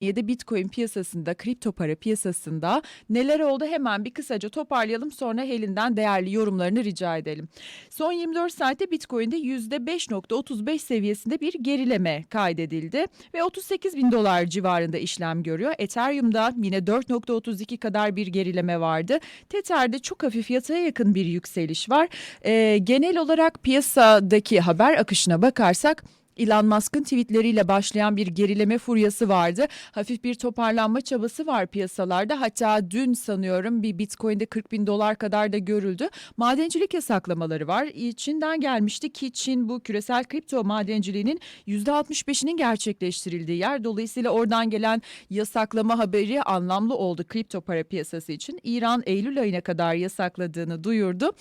2017 Bitcoin piyasasında, kripto para piyasasında neler oldu hemen bir kısaca toparlayalım sonra Helin'den değerli yorumlarını rica edelim. Son 24 saatte Bitcoin'de %5.35 seviyesinde bir gerileme kaydedildi ve 38 bin dolar civarında işlem görüyor. Ethereum'da yine 4.32 kadar bir gerileme vardı. Tether'de çok hafif yataya yakın bir yükseliş var. Ee, genel olarak piyasadaki haber akışına bakarsak Elon Musk'ın tweetleriyle başlayan bir gerileme furyası vardı. Hafif bir toparlanma çabası var piyasalarda. Hatta dün sanıyorum bir Bitcoin'de 40 bin dolar kadar da görüldü. Madencilik yasaklamaları var. Çin'den gelmişti ki Çin bu küresel kripto madenciliğinin %65'inin gerçekleştirildiği yer. Dolayısıyla oradan gelen yasaklama haberi anlamlı oldu kripto para piyasası için. İran Eylül ayına kadar yasakladığını duyurdu.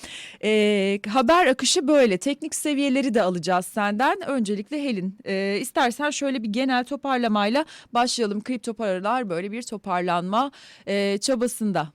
Ee, haber akışı böyle. Teknik seviyeleri de alacağız senden. Öncelikle Helin, e, istersen şöyle bir genel toparlamayla başlayalım. Kripto paralar böyle bir toparlanma e, çabasında.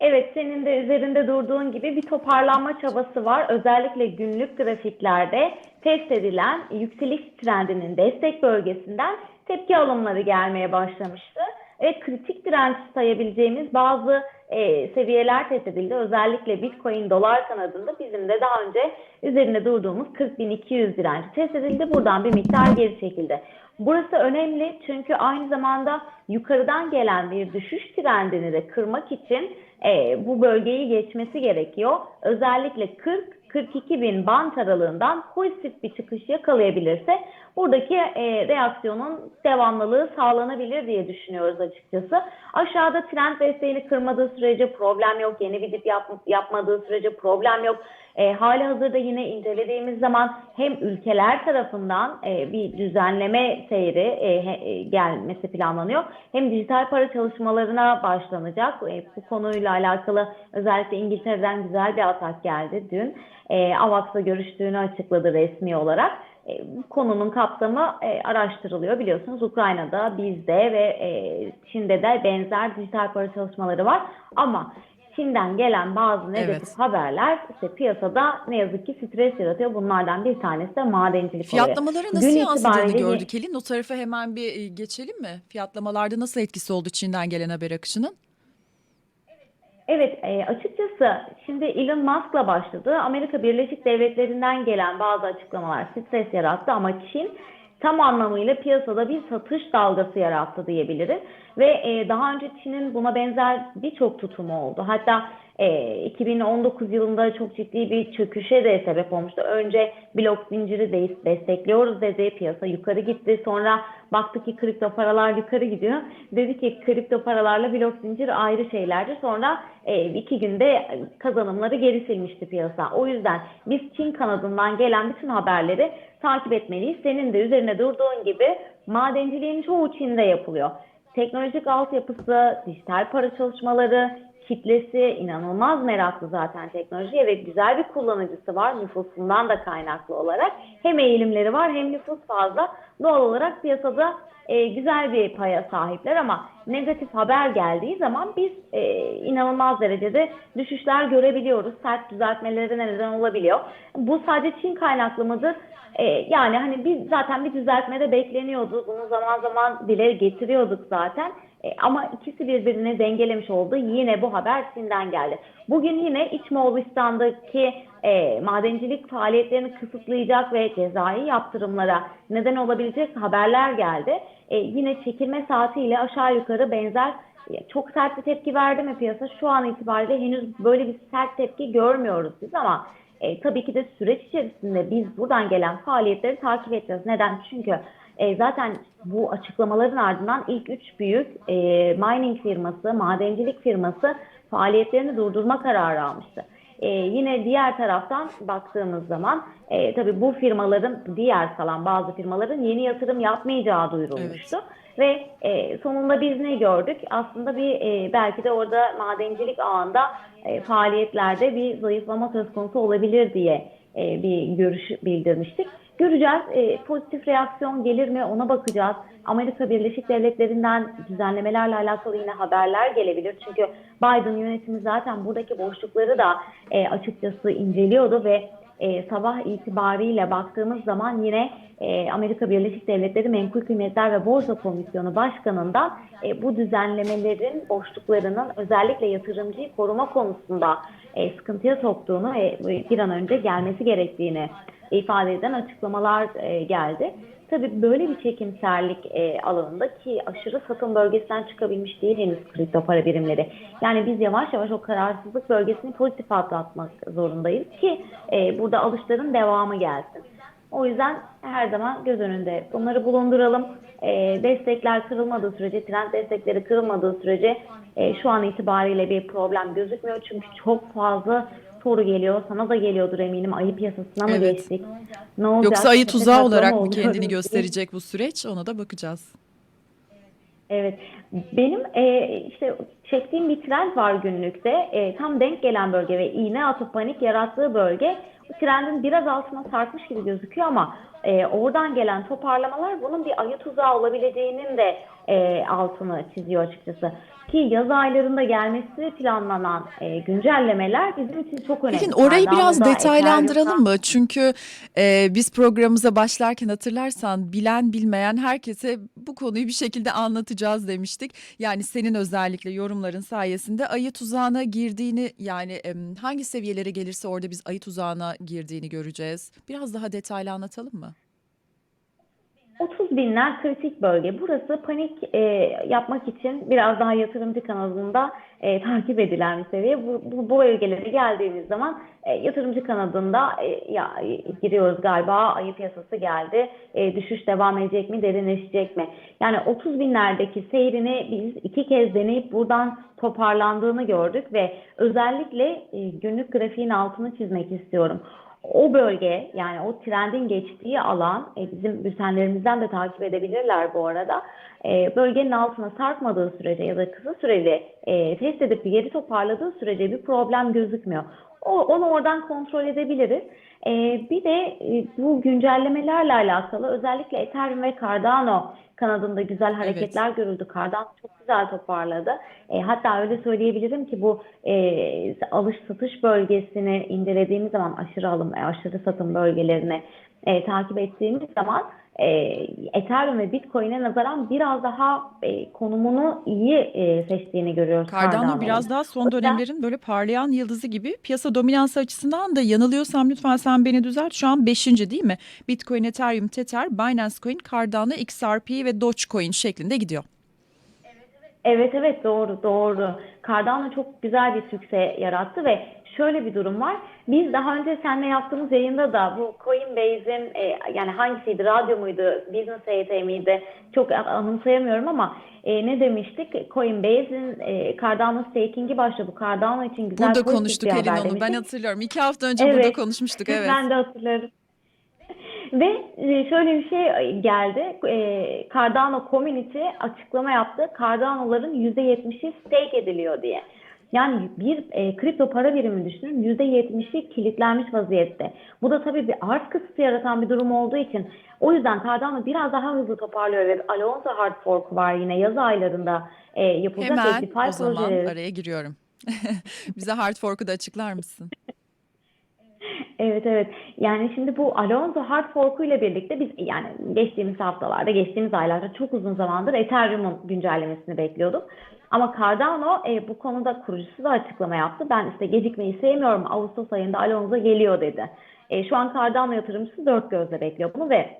Evet, senin de üzerinde durduğun gibi bir toparlanma çabası var. Özellikle günlük grafiklerde test edilen yükseliş trendinin destek bölgesinden tepki alımları gelmeye başlamıştı. Evet, kritik direnç sayabileceğimiz bazı e, seviyeler test edildi. Özellikle Bitcoin dolar kanadında bizim de daha önce üzerinde durduğumuz 40.200 direnci test edildi. Buradan bir miktar geri çekildi. Burası önemli çünkü aynı zamanda yukarıdan gelen bir düşüş trendini de kırmak için e, bu bölgeyi geçmesi gerekiyor. Özellikle 40 42 bin bant aralığından pozitif bir çıkış yakalayabilirse buradaki e, reaksiyonun devamlılığı sağlanabilir diye düşünüyoruz açıkçası. Aşağıda trend desteğini kırmadığı sürece problem yok. Yeni bir dip yap, yapmadığı sürece problem yok. E, hali hazırda yine incelediğimiz zaman hem ülkeler tarafından e, bir düzenleme seyri e, he, e, gelmesi planlanıyor. Hem dijital para çalışmalarına başlanacak. E, bu konuyla alakalı özellikle İngiltere'den güzel bir atak geldi dün. E, AVAX'la görüştüğünü açıkladı resmi olarak. E, konunun kapsamı e, araştırılıyor. Biliyorsunuz Ukrayna'da, bizde ve e, Çin'de de benzer dijital para çalışmaları var. Ama Çin'den gelen bazı negatif Evet. haberler işte piyasada ne yazık ki stres yaratıyor. Bunlardan bir tanesi de madencilik. Fiyatlamalara nasıl Gün yansıdığını gördük Helin. O tarafa hemen bir e, geçelim mi? Fiyatlamalarda nasıl etkisi oldu Çin'den gelen haber akışının? Evet, e, açıkçası şimdi Elon Musk'la başladı. Amerika Birleşik Devletleri'nden gelen bazı açıklamalar stres yarattı ama Çin tam anlamıyla piyasada bir satış dalgası yarattı diyebiliriz. Ve e, daha önce Çin'in buna benzer birçok tutumu oldu. Hatta e, 2019 yılında çok ciddi bir çöküşe de sebep olmuştu. Önce blok zinciri de destekliyoruz dedi. Piyasa yukarı gitti. Sonra baktı ki kripto paralar yukarı gidiyor. Dedi ki kripto paralarla blok zincir ayrı şeylerdir. Sonra e, iki günde kazanımları geri silmişti piyasa. O yüzden biz Çin kanadından gelen bütün haberleri takip etmeliyiz. Senin de üzerine durduğun gibi madenciliğin çoğu Çin'de yapılıyor. Teknolojik altyapısı, dijital para çalışmaları, kitlesi inanılmaz meraklı zaten teknolojiye ve güzel bir kullanıcısı var nüfusundan da kaynaklı olarak. Hem eğilimleri var hem nüfus fazla. Doğal olarak piyasada e, güzel bir paya sahipler ama negatif haber geldiği zaman biz e, inanılmaz derecede düşüşler görebiliyoruz. Sert düzeltmelere neden olabiliyor. Bu sadece Çin kaynaklı mıdır? E, yani hani biz zaten bir düzeltme de bekleniyordu. Bunu zaman zaman dile getiriyorduk zaten. E, ama ikisi birbirini dengelemiş oldu. Yine bu haber Çin'den geldi. Bugün yine İç Moğolistan'daki e, madencilik faaliyetlerini kısıtlayacak ve cezai yaptırımlara neden olabilecek haberler geldi. E, yine çekilme saatiyle aşağı yukarı benzer e, çok sert bir tepki verdi mi piyasa? Şu an itibariyle henüz böyle bir sert tepki görmüyoruz biz ama e, tabii ki de süreç içerisinde biz buradan gelen faaliyetleri takip edeceğiz. Neden? Çünkü e, zaten bu açıklamaların ardından ilk üç büyük e, mining firması, madencilik firması faaliyetlerini durdurma kararı almıştı. E, yine diğer taraftan baktığımız zaman e, tabii bu firmaların, diğer kalan bazı firmaların yeni yatırım yapmayacağı duyurulmuştu. Ve e, sonunda biz ne gördük? Aslında bir e, belki de orada madencilik ağında e, faaliyetlerde bir zayıflama söz konusu olabilir diye e, bir görüş bildirmiştik. Göreceğiz. E, pozitif reaksiyon gelir mi ona bakacağız. Amerika Birleşik Devletleri'nden düzenlemelerle alakalı yine haberler gelebilir. Çünkü Biden yönetimi zaten buradaki boşlukları da e, açıkçası inceliyordu ve e, sabah itibariyle baktığımız zaman yine e, Amerika Birleşik Devletleri Menkul Kıymetler ve Borsa Komisyonu Başkanı'ndan e, bu düzenlemelerin boşluklarının özellikle yatırımcıyı koruma konusunda e, sıkıntıya soktuğunu ve bir an önce gelmesi gerektiğini ifade eden açıklamalar e, geldi. Tabii böyle bir çekimserlik e, alanında ki aşırı satım bölgesinden çıkabilmiş değil henüz kripto para birimleri. Yani biz yavaş yavaş o kararsızlık bölgesini pozitif atlatmak zorundayız ki e, burada alışların devamı gelsin. O yüzden her zaman göz önünde bunları bulunduralım. E, destekler kırılmadığı sürece, trend destekleri kırılmadığı sürece e, şu an itibariyle bir problem gözükmüyor. Çünkü çok fazla soru geliyor. Sana da geliyordur eminim. Ayı piyasasına mı Evet. geçtik? Ne olacak? Yoksa ayı tuzağı olarak mı kendini gösterecek bu süreç? Ona da bakacağız. Evet. Benim e, işte çektiğim bir trend var günlükte. E, tam denk gelen bölge ve iğne atıp panik yarattığı bölge trendin biraz altına sarkmış gibi gözüküyor ama e, oradan gelen toparlamalar bunun bir ayı tuzağı olabileceğinin de e, altını çiziyor açıkçası. Ki yaz aylarında gelmesi planlanan e, güncellemeler bizim için çok önemli. Pelin orayı biraz Cardano'da, detaylandıralım mı? Çünkü e, biz programımıza başlarken hatırlarsan bilen bilmeyen herkese bu konuyu bir şekilde anlatacağız demiştik. Yani senin özellikle yorumların sayesinde ayı tuzağına girdiğini yani em, hangi seviyelere gelirse orada biz ayı tuzağına girdiğini göreceğiz. Biraz daha detaylı anlatalım mı? 30 binler kritik bölge. Burası panik e, yapmak için biraz daha yatırımcı kanadında e, takip edilen bir seviye. Bu, bu, bu bölgelere geldiğimiz zaman e, yatırımcı kanadında e, ya giriyoruz galiba ayı piyasası geldi. E, düşüş devam edecek mi, derinleşecek mi? Yani 30 binlerdeki seyrini biz iki kez deneyip buradan toparlandığını gördük ve özellikle e, günlük grafiğin altını çizmek istiyorum o bölge yani o trendin geçtiği alan e, bizim bültenlerimizden de takip edebilirler bu arada. E, bölgenin altına sarkmadığı sürece ya da kısa süreli e, test edip geri toparladığı sürece bir problem gözükmüyor. O, onu oradan kontrol edebiliriz. E, bir de e, bu güncellemelerle alakalı özellikle Ethereum ve Cardano kanadında güzel hareketler görüldü. Cardano çok güzel toparladı. E, hatta öyle söyleyebilirim ki bu e, alış satış bölgesini incelediğimiz zaman aşırı alım ve aşırı satım bölgelerini e, takip ettiğimiz zaman e, Ethereum ve Bitcoin'e nazaran biraz daha e, konumunu iyi e, seçtiğini görüyoruz. Cardano Cardano'nun. biraz daha son dönemlerin böyle parlayan yıldızı gibi piyasa dominansı açısından da yanılıyorsam lütfen sen beni düzelt. Şu an 5. değil mi? Bitcoin, Ethereum, Tether, Binance Coin, Cardano, XRP ve Dogecoin şeklinde gidiyor. Evet evet doğru doğru. Cardano çok güzel bir sükse yarattı ve şöyle bir durum var. Biz daha önce seninle yaptığımız yayında da bu Coinbase'in e, yani hangisiydi radyo muydu Business AT miydi çok anımsayamıyorum ama e, ne demiştik? Coinbase'in e, Cardano staking'i başladı. Cardano için güzel Burada konuştuk haber onu. Ben demiştik. hatırlıyorum. İki hafta önce burada Evet. konuşmuştuk. Evet. Ben de hatırlarım. Ve e, şöyle bir şey geldi. E, Cardano Community açıklama yaptı. Cardano'ların %70'i stake ediliyor diye. Yani bir e, kripto para birimi düşünün %70'i kilitlenmiş vaziyette. Bu da tabii bir arz kısıtı yaratan bir durum olduğu için o yüzden Cardano biraz daha hızlı toparlıyor ve Alonso Hard Fork var yine yaz aylarında e, yapılacak Hemen o zaman projeleri araya giriyorum. Bize hard fork'u da açıklar mısın? Evet evet. Yani şimdi bu Alonso Hard Fork'u ile birlikte biz yani geçtiğimiz haftalarda, geçtiğimiz aylarda çok uzun zamandır Ethereum'un güncellemesini bekliyorduk. Ama Cardano e, bu konuda kurucusu da açıklama yaptı. Ben işte gecikmeyi sevmiyorum. Ağustos ayında Alonso geliyor dedi. E, şu an Cardano yatırımcısı dört gözle bekliyor bunu ve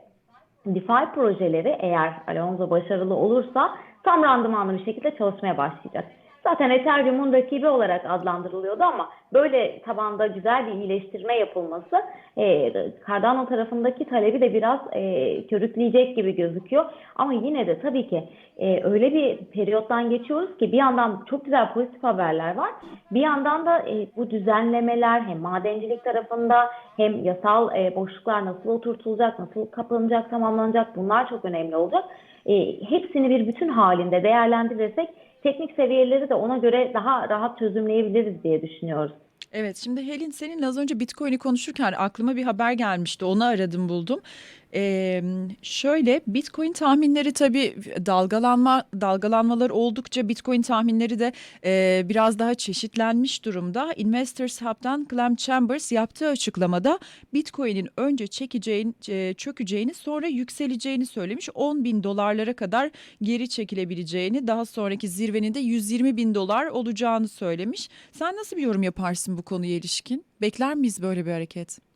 DeFi projeleri eğer Alonso başarılı olursa tam randımanlı bir şekilde çalışmaya başlayacak. Zaten Ethereum'un rakibi olarak adlandırılıyordu ama böyle tabanda güzel bir iyileştirme yapılması e, Cardano tarafındaki talebi de biraz e, körükleyecek gibi gözüküyor. Ama yine de tabii ki e, öyle bir periyottan geçiyoruz ki bir yandan çok güzel pozitif haberler var. Bir yandan da e, bu düzenlemeler hem madencilik tarafında hem yasal e, boşluklar nasıl oturtulacak, nasıl kapanacak, tamamlanacak bunlar çok önemli olacak. E, hepsini bir bütün halinde değerlendirirsek teknik seviyeleri de ona göre daha rahat çözümleyebiliriz diye düşünüyoruz. Evet şimdi Helin seninle az önce Bitcoin'i konuşurken aklıma bir haber gelmişti. Onu aradım buldum. Ee, şöyle Bitcoin tahminleri tabii dalgalanma dalgalanmalar oldukça Bitcoin tahminleri de e, biraz daha çeşitlenmiş durumda. Investors Hub'dan Clem Chambers yaptığı açıklamada Bitcoin'in önce çekeceğin, e, çökeceğini sonra yükseleceğini söylemiş. 10 bin dolarlara kadar geri çekilebileceğini daha sonraki zirvenin de 120 bin dolar olacağını söylemiş. Sen nasıl bir yorum yaparsın bu konuya ilişkin? Bekler miyiz böyle bir hareket?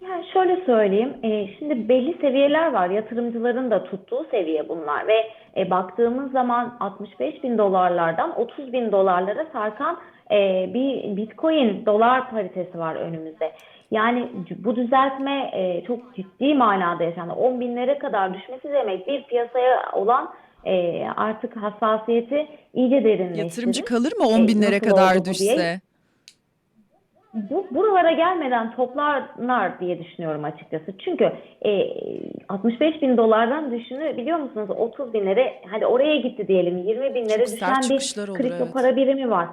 Yani şöyle söyleyeyim, e, şimdi belli seviyeler var. Yatırımcıların da tuttuğu seviye bunlar ve e, baktığımız zaman 65 bin dolarlardan 30 bin dolarlara sarkan e, bir Bitcoin dolar paritesi var önümüzde. Yani bu düzeltme e, çok ciddi manada yaşandı. 10 binlere kadar düşmesi demek bir piyasaya olan e, artık hassasiyeti iyice derinleştirir. Yatırımcı kalır mı 10 E, binlere nasıl kadar bu diye düşse? Bu buralara gelmeden toplarlar diye düşünüyorum açıkçası. Çünkü e, 65 bin dolardan düşünü biliyor musunuz 30 binlere hadi oraya gitti diyelim 20 binlere Çok düşen bir olur, kripto evet. para birimi var.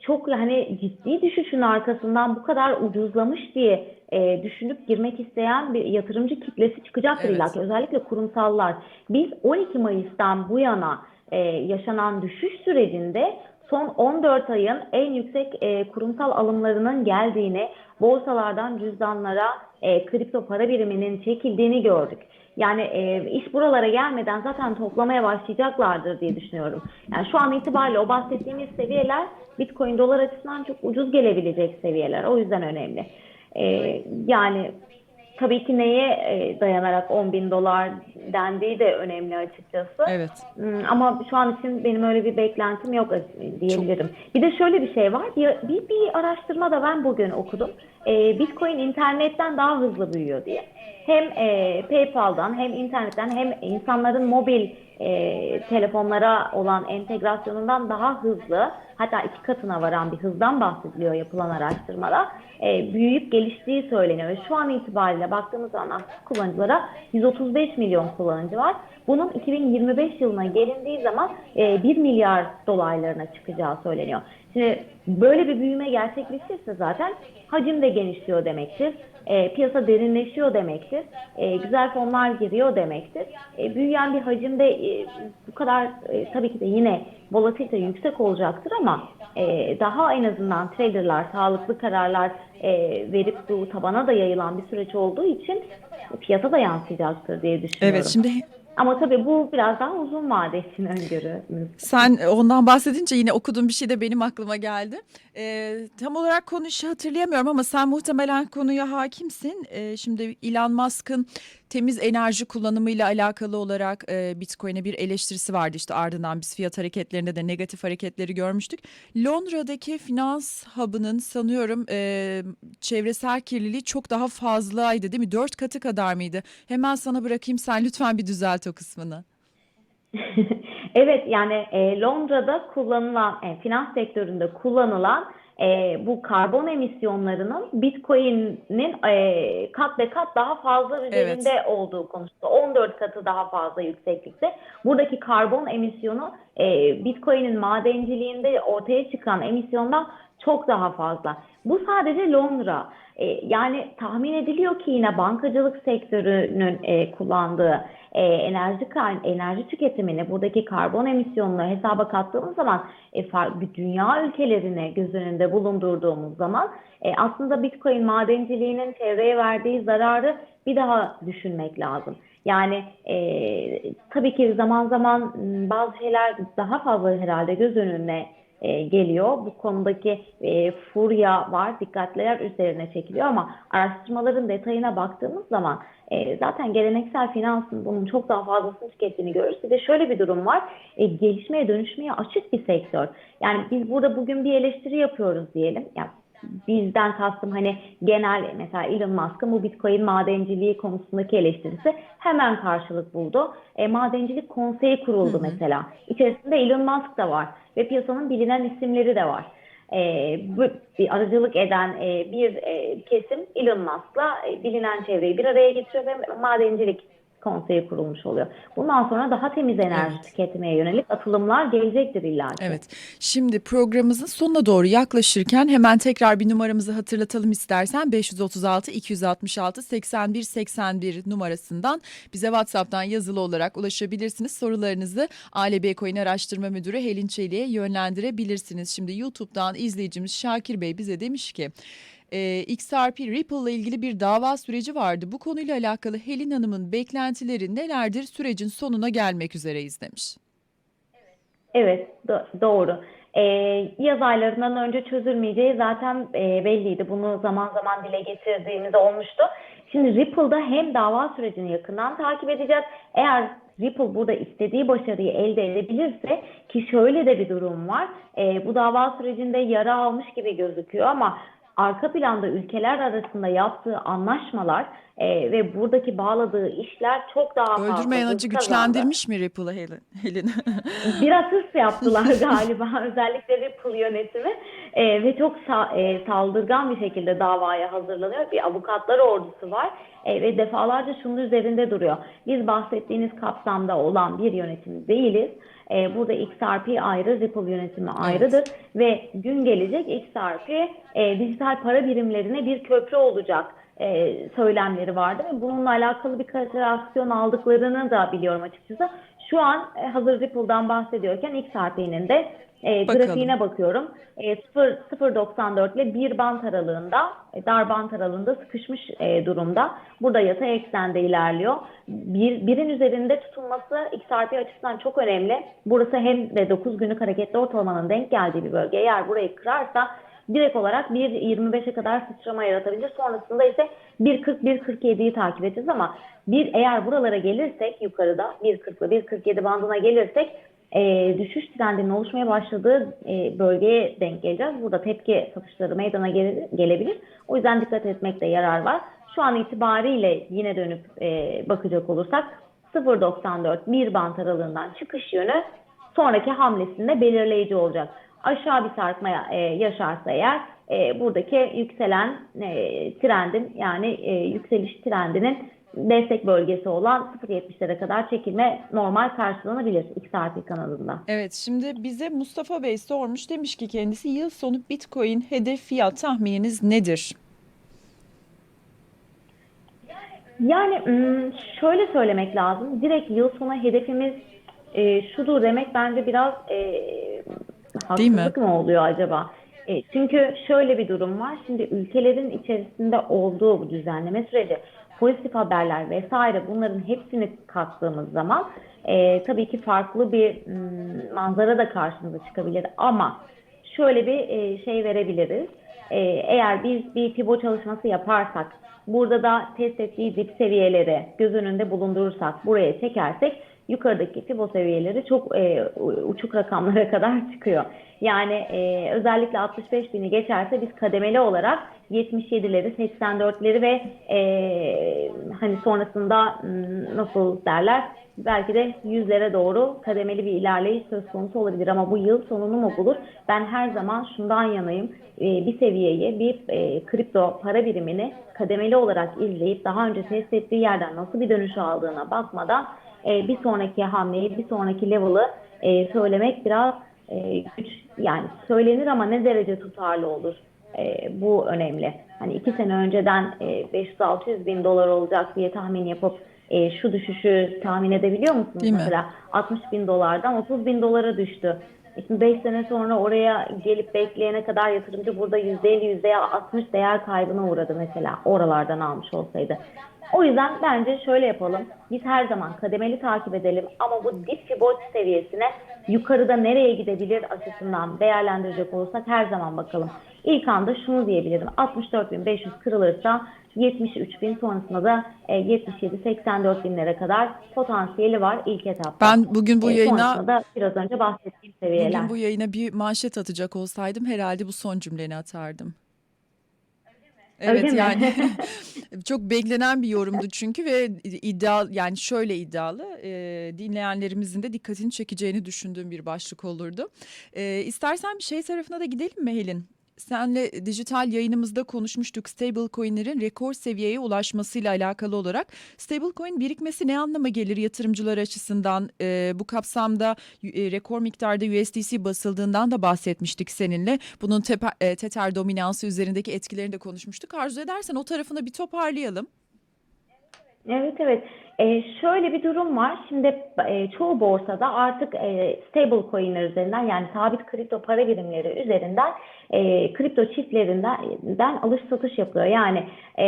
Çok hani ciddi düşüşün arkasından bu kadar ucuzlamış diye e, düşünüp girmek isteyen bir yatırımcı kitlesi çıkacaktır Evet. illa ki. Özellikle kurumsallar. Biz 12 Mayıs'tan bu yana e, yaşanan düşüş sürecinde son 14 ayın en yüksek e, kurumsal alımlarının geldiğini, borsalardan cüzdanlara e, kripto para biriminin çekildiğini gördük. Yani e, iş buralara gelmeden zaten toplamaya başlayacaklardır diye düşünüyorum. Yani şu an itibariyle o bahsettiğimiz seviyeler Bitcoin dolar açısından çok ucuz gelebilecek seviyeler. O yüzden önemli. E, yani tabii ki neye e, dayanarak 10 bin dolar dendiği de önemli açıkçası. Evet. Hmm, Ama şu an için benim öyle bir beklentim yok e, diyebilirim. Bir de şöyle bir şey var. Bir, bir araştırma da ben bugün okudum. Ee, Bitcoin internetten daha hızlı büyüyor diye. Hem e, PayPal'dan hem internetten hem insanların mobil e, telefonlara olan entegrasyonundan daha hızlı hatta iki katına varan bir hızdan bahsediliyor yapılan araştırmada. E, büyüyüp geliştiği söyleniyor. Ve şu an itibariyle baktığımız zaman aktif kullanıcılara 135 milyon kullanıcı var. Bunun 2025 yılına gelindiği zaman e, 1 milyar dolaylarına çıkacağı söyleniyor. Şimdi böyle bir büyüme gerçekleşirse zaten hacim de genişliyor demektir. E, piyasa derinleşiyor demektir. E, güzel fonlar giriyor demektir. E, büyüyen bir hacimde e, bu kadar e, tabii ki de yine volatilite yüksek olacaktır ama e, daha en azından traderlar sağlıklı kararlar e, verip bu tabana da yayılan bir süreç olduğu için piyasa da yansıyacaktır diye düşünüyorum. Evet şimdi Ama tabii bu biraz daha uzun vade için öngörümüz. Sen ondan bahsedince yine okuduğum bir şey de benim aklıma geldi. Ee, tam olarak konuyu hatırlayamıyorum ama sen muhtemelen konuya hakimsin. Ee, şimdi Elon Musk'ın temiz enerji kullanımıyla alakalı olarak e, Bitcoin'e bir eleştirisi vardı. İşte ardından biz fiyat hareketlerinde de negatif hareketleri görmüştük. Londra'daki finans hub'ının sanıyorum e, çevresel kirliliği çok daha fazlaydı değil mi? Dört katı kadar mıydı? Hemen sana bırakayım sen lütfen bir düzelt o kısmını. Evet yani e, Londra'da kullanılan, e, finans sektöründe kullanılan e, bu karbon emisyonlarının Bitcoin'in e, kat be kat daha fazla üzerinde olduğu konuşuldu. 14 katı daha fazla yükseklikte. Buradaki karbon emisyonu e, Bitcoin'in madenciliğinde ortaya çıkan emisyondan çok daha fazla. Bu sadece Londra. E, yani tahmin ediliyor ki yine bankacılık sektörünün e, kullandığı e, enerji enerji tüketimini buradaki karbon emisyonunu hesaba kattığımız zaman e, far- bir dünya ülkelerini göz önünde bulundurduğumuz zaman e, aslında Bitcoin madenciliğinin çevreye verdiği zararı bir daha düşünmek lazım. Yani e, tabii ki zaman zaman m, bazı şeyler daha fazla herhalde göz önüne e, geliyor. Bu konudaki e, furya var, dikkatler üzerine çekiliyor ama araştırmaların detayına baktığımız zaman e, zaten geleneksel finansın bunun çok daha fazlasını tükettiğini görürüz. Bir de şöyle bir durum var, e, gelişmeye dönüşmeye açık bir sektör. Yani biz burada bugün bir eleştiri yapıyoruz diyelim. Yani bizden kastım hani genel mesela Elon Musk'ın bu Bitcoin madenciliği konusundaki eleştirisi hemen karşılık buldu. E, madencilik konseyi kuruldu mesela. İçerisinde Elon Musk da var ve piyasanın bilinen isimleri de var. E, bu bir aracılık eden e, bir e, kesim Elon Musk'la e, bilinen çevreyi bir araya getiriyor ve madencilik konseyi kurulmuş oluyor. Bundan sonra daha temiz enerji Evet. tüketmeye yönelik atılımlar gelecektir illa ki. Evet. Şimdi programımızın sonuna doğru yaklaşırken hemen tekrar bir numaramızı hatırlatalım istersen 536 266 81 81 numarasından bize WhatsApp'tan yazılı olarak ulaşabilirsiniz. Sorularınızı ALB Coin Araştırma Müdürü Helin Çelik'e yönlendirebilirsiniz. Şimdi YouTube'dan izleyicimiz Şakir Bey bize demiş ki e, XRP Ripple ile ilgili bir dava süreci vardı. Bu konuyla alakalı Helin Hanım'ın beklentileri nelerdir? Sürecin sonuna gelmek üzereyiz demiş. Evet, do- doğru. Ee, yaz aylarından önce çözülmeyeceği zaten e, belliydi. Bunu zaman zaman dile getirdiğimiz olmuştu. Şimdi Ripple'da hem dava sürecini yakından takip edeceğiz. Eğer Ripple burada istediği başarıyı elde edebilirse ki şöyle de bir durum var. Ee, bu dava sürecinde yara almış gibi gözüküyor ama arka planda ülkeler arasında yaptığı anlaşmalar e, ve buradaki bağladığı işler çok daha fazla acı kazandı. güçlendirmiş mi Ripple'ı Helen? Biraz hırs yaptılar galiba özellikle Ripple yönetimi Ee, ve çok sa- e, saldırgan bir şekilde davaya hazırlanıyor. Bir avukatlar ordusu var Ee, ve defalarca şunun üzerinde duruyor. Biz bahsettiğiniz kapsamda olan bir yönetim değiliz. Ee, burada XRP ayrı, Ripple yönetimi ayrıdır ve gün gelecek XRP e, dijital para birimlerine bir köprü olacak e, söylemleri vardı ve bununla alakalı birkaç aksiyon aldıklarını da biliyorum açıkçası. Şu an e, hazır Ripple'dan bahsediyorken XRP'nin de e, Bakalım. grafiğine bakıyorum. E, 0 0.94 ile 1 bant aralığında, e, dar bant aralığında sıkışmış e, durumda. Burada yatay eksende ilerliyor. Bir, birin üzerinde tutulması XRP açısından çok önemli. Burası hem de 9 günlük hareketli ortalamanın denk geldiği bir bölge. Eğer burayı kırarsa direkt olarak 1.25'e kadar sıçrama yaratabilir. Sonrasında ise 1.40-1.47'yi takip edeceğiz ama bir eğer buralara gelirsek yukarıda 1.40 ile 1.47 bandına gelirsek e, düşüş trendinin oluşmaya başladığı e, bölgeye denk geleceğiz. Burada tepki satışları meydana gele- gelebilir. O yüzden dikkat etmekte yarar var. Şu an itibariyle yine dönüp e, bakacak olursak 0.94 bir bant aralığından çıkış yönü sonraki hamlesinde belirleyici olacak. Aşağı bir sarkma e, yaşarsa eğer e, buradaki yükselen e, trendin yani e, yükseliş trendinin destek bölgesi olan 0.70'lere kadar çekilme normal karşılanabilir XRP kanalında. Evet şimdi bize Mustafa Bey sormuş demiş ki kendisi yıl sonu Bitcoin hedef fiyat tahmininiz nedir? Yani şöyle söylemek lazım. Direkt yıl sonu hedefimiz e, şudur demek bence biraz e, Değil mi? haksızlık mı oluyor acaba? E, çünkü şöyle bir durum var. Şimdi ülkelerin içerisinde olduğu bu düzenleme süreci, pozitif haberler vesaire bunların hepsini kattığımız zaman e, tabii ki farklı bir hmm, manzara da karşımıza çıkabilir. Ama şöyle bir e, şey verebiliriz. E, eğer biz bir fibo çalışması yaparsak, burada da test ettiği dip seviyeleri göz önünde bulundurursak, buraya çekersek yukarıdaki fibo seviyeleri çok e, uçuk rakamlara kadar çıkıyor. Yani e, özellikle 65 bini geçerse biz kademeli olarak 77'leri, 84'leri ve e, hani sonrasında nasıl derler belki de yüzlere doğru kademeli bir ilerleyiş söz konusu olabilir ama bu yıl sonunu mu bulur? Ben her zaman şundan yanayım. E, bir seviyeyi, bir e, kripto para birimini kademeli olarak izleyip daha önce test ettiği yerden nasıl bir dönüş aldığına bakmadan e, bir sonraki hamleyi, bir sonraki level'ı e, söylemek biraz e, güç. Yani söylenir ama ne derece tutarlı olur? E, bu önemli. Hani iki sene önceden e, 500-600 bin dolar olacak diye tahmin yapıp e, şu düşüşü tahmin edebiliyor musunuz? Değil mi? Mesela 60 bin dolardan 30 bin dolara düştü. E Şimdi 5 sene sonra oraya gelip bekleyene kadar yatırımcı burada %50, %60 değer kaybına uğradı mesela oralardan almış olsaydı. O yüzden bence şöyle yapalım. Biz her zaman kademeli takip edelim ama bu dip Fibonacci seviyesine yukarıda nereye gidebilir açısından değerlendirecek olursak her zaman bakalım. İlk anda şunu diyebilirim. 64.500 kırılırsa 73.000 sonrasında da e, 77-84 binlere kadar potansiyeli var ilk etapta. Ben bugün bu E, yayına da biraz önce bahsettiğim seviyeler. bugün bu yayına bir manşet atacak olsaydım herhalde bu son cümleni atardım. Evet mi? yani çok beklenen bir yorumdu çünkü ve iddia yani şöyle iddialı e, dinleyenlerimizin de dikkatini çekeceğini düşündüğüm bir başlık olurdu. E, istersen bir şey tarafına da gidelim mi Helin? Senle dijital yayınımızda konuşmuştuk stablecoin'lerin rekor seviyeye ulaşmasıyla alakalı olarak. Stablecoin birikmesi ne anlama gelir yatırımcılar açısından? Ee, bu kapsamda e, rekor miktarda USDC basıldığından da bahsetmiştik seninle. Bunun tepe- e, Tether dominansı üzerindeki etkilerini de konuşmuştuk. Arzu edersen o tarafını bir toparlayalım. Evet evet. Ee, şöyle bir durum var. Şimdi e, çoğu borsada artık e, stable coin'ler üzerinden yani sabit kripto para birimleri üzerinden e, kripto çiftlerinden den alış satış yapılıyor. Yani e,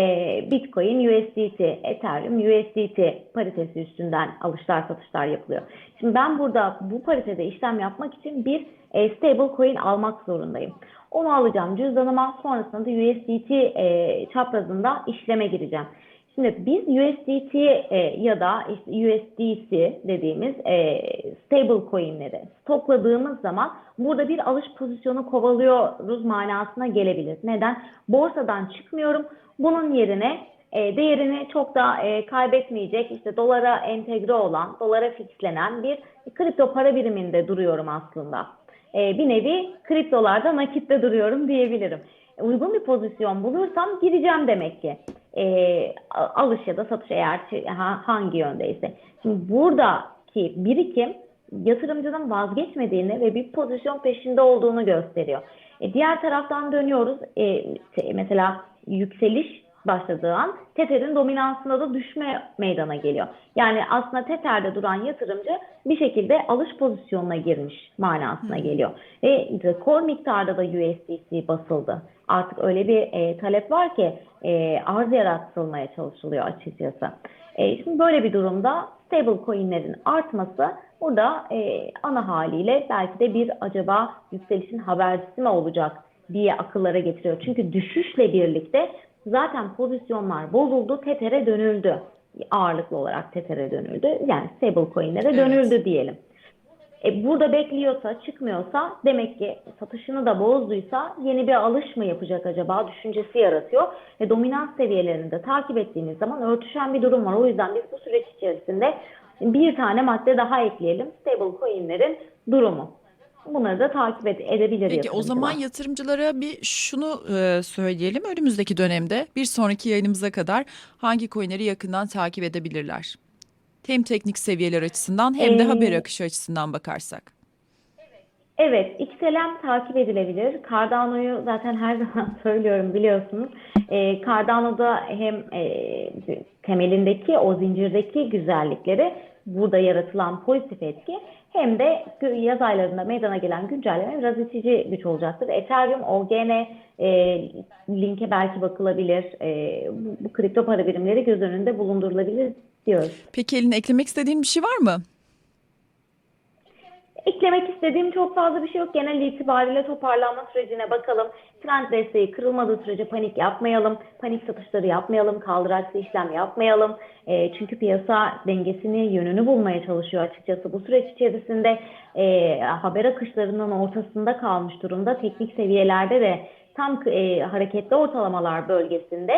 Bitcoin, USDT, Ethereum, USDT paritesi üstünden alışlar satışlar yapılıyor. Şimdi ben burada bu paritede işlem yapmak için bir e, stable coin almak zorundayım. Onu alacağım cüzdanıma sonrasında da USDT e, çaprazında işleme gireceğim. Şimdi biz USDT e, ya da işte USDC dediğimiz e, stable coinleri stokladığımız zaman burada bir alış pozisyonu kovalıyoruz manasına gelebilir. Neden? Borsadan çıkmıyorum. Bunun yerine e, değerini çok da e, kaybetmeyecek işte dolara entegre olan, dolara fixlenen bir kripto para biriminde duruyorum aslında. E, bir nevi kriptolarda nakitte duruyorum diyebilirim uygun bir pozisyon bulursam gireceğim demek ki. E, alış ya da satış eğer ha- hangi yöndeyse. Şimdi buradaki birikim yatırımcının vazgeçmediğini ve bir pozisyon peşinde olduğunu gösteriyor. E, diğer taraftan dönüyoruz. E, mesela yükseliş başladığı an Tether'in dominansında da düşme meydana geliyor. Yani aslında Tether'de duran yatırımcı bir şekilde alış pozisyonuna girmiş manasına geliyor. Ve rekor miktarda da USDC basıldı. Artık öyle bir e, talep var ki e, arz yaratılmaya çalışılıyor açıkçası. E, şimdi böyle bir durumda stable coinlerin artması burada e, ana haliyle belki de bir acaba yükselişin habercisi mi olacak diye akıllara getiriyor. Çünkü düşüşle birlikte zaten pozisyonlar bozuldu, Tether'e dönüldü. Ağırlıklı olarak Tether'e dönüldü. Yani stable coinlere Evet. dönüldü diyelim. E, burada bekliyorsa, çıkmıyorsa demek ki satışını da bozduysa yeni bir alış mı yapacak acaba düşüncesi yaratıyor. Ve dominans seviyelerini de takip ettiğiniz zaman örtüşen bir durum var. O yüzden biz bu süreç içerisinde bir tane madde daha ekleyelim. Stable coinlerin durumu. Bunları da takip ed- edebilir Peki o zaman yatırımcılar. yatırımcılara bir şunu e, söyleyelim. Önümüzdeki dönemde bir sonraki yayınımıza kadar hangi coinleri yakından takip edebilirler? Hem teknik seviyeler açısından hem de Ee, haber akışı açısından bakarsak. Evet, XLM takip edilebilir. Cardano'yu zaten her zaman söylüyorum biliyorsunuz. Ee, Cardano'da hem e, temelindeki o zincirdeki güzellikleri burada yaratılan pozitif etki hem de gö- yaz aylarında meydana gelen güncelleme biraz itici güç olacaktır. Ethereum, OGN e, linke belki bakılabilir. E, bu, bu kripto para birimleri göz önünde bulundurulabilir diyoruz. Peki Elin eklemek istediğin bir şey var mı? Eklemek istediğim çok fazla bir şey yok. Genel itibariyle toparlanma sürecine bakalım. Trend desteği kırılmadığı sürece panik yapmayalım. Panik satışları yapmayalım. Kaldıraçlı işlem yapmayalım. E, çünkü piyasa dengesini, yönünü bulmaya çalışıyor açıkçası. Bu süreç içerisinde e, haber akışlarının ortasında kalmış durumda. Teknik seviyelerde de tam e, hareketli ortalamalar bölgesinde.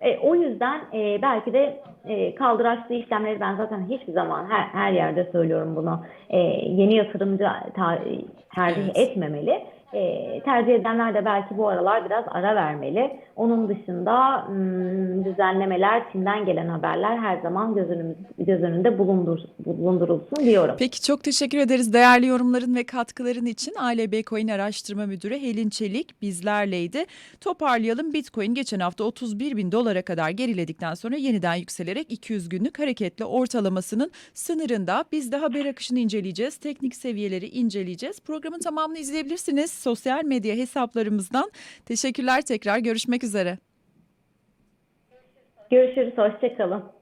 E, o yüzden e, belki de e, kaldıraçlı işlemleri ben zaten hiçbir zaman her, her yerde söylüyorum bunu. E, yeni yatırımcı tercih Evet. etmemeli. E, tercih edenler de belki bu aralar biraz ara vermeli. Onun dışında hmm, düzenlemeler, Çin'den gelen haberler her zaman göz, önümüz, göz önünde bulundur, bulundurulsun diyorum. Peki çok teşekkür ederiz değerli yorumların ve katkıların için. ALB Coin Araştırma Müdürü Helin Çelik bizlerleydi. Toparlayalım Bitcoin geçen hafta 31 bin dolara kadar geriledikten sonra yeniden yükselerek 200 günlük hareketli ortalamasının sınırında. Biz de haber akışını inceleyeceğiz, teknik seviyeleri inceleyeceğiz. Programın tamamını izleyebilirsiniz sosyal medya hesaplarımızdan. Teşekkürler tekrar görüşmek üzere. Görüşürüz, hoşçakalın.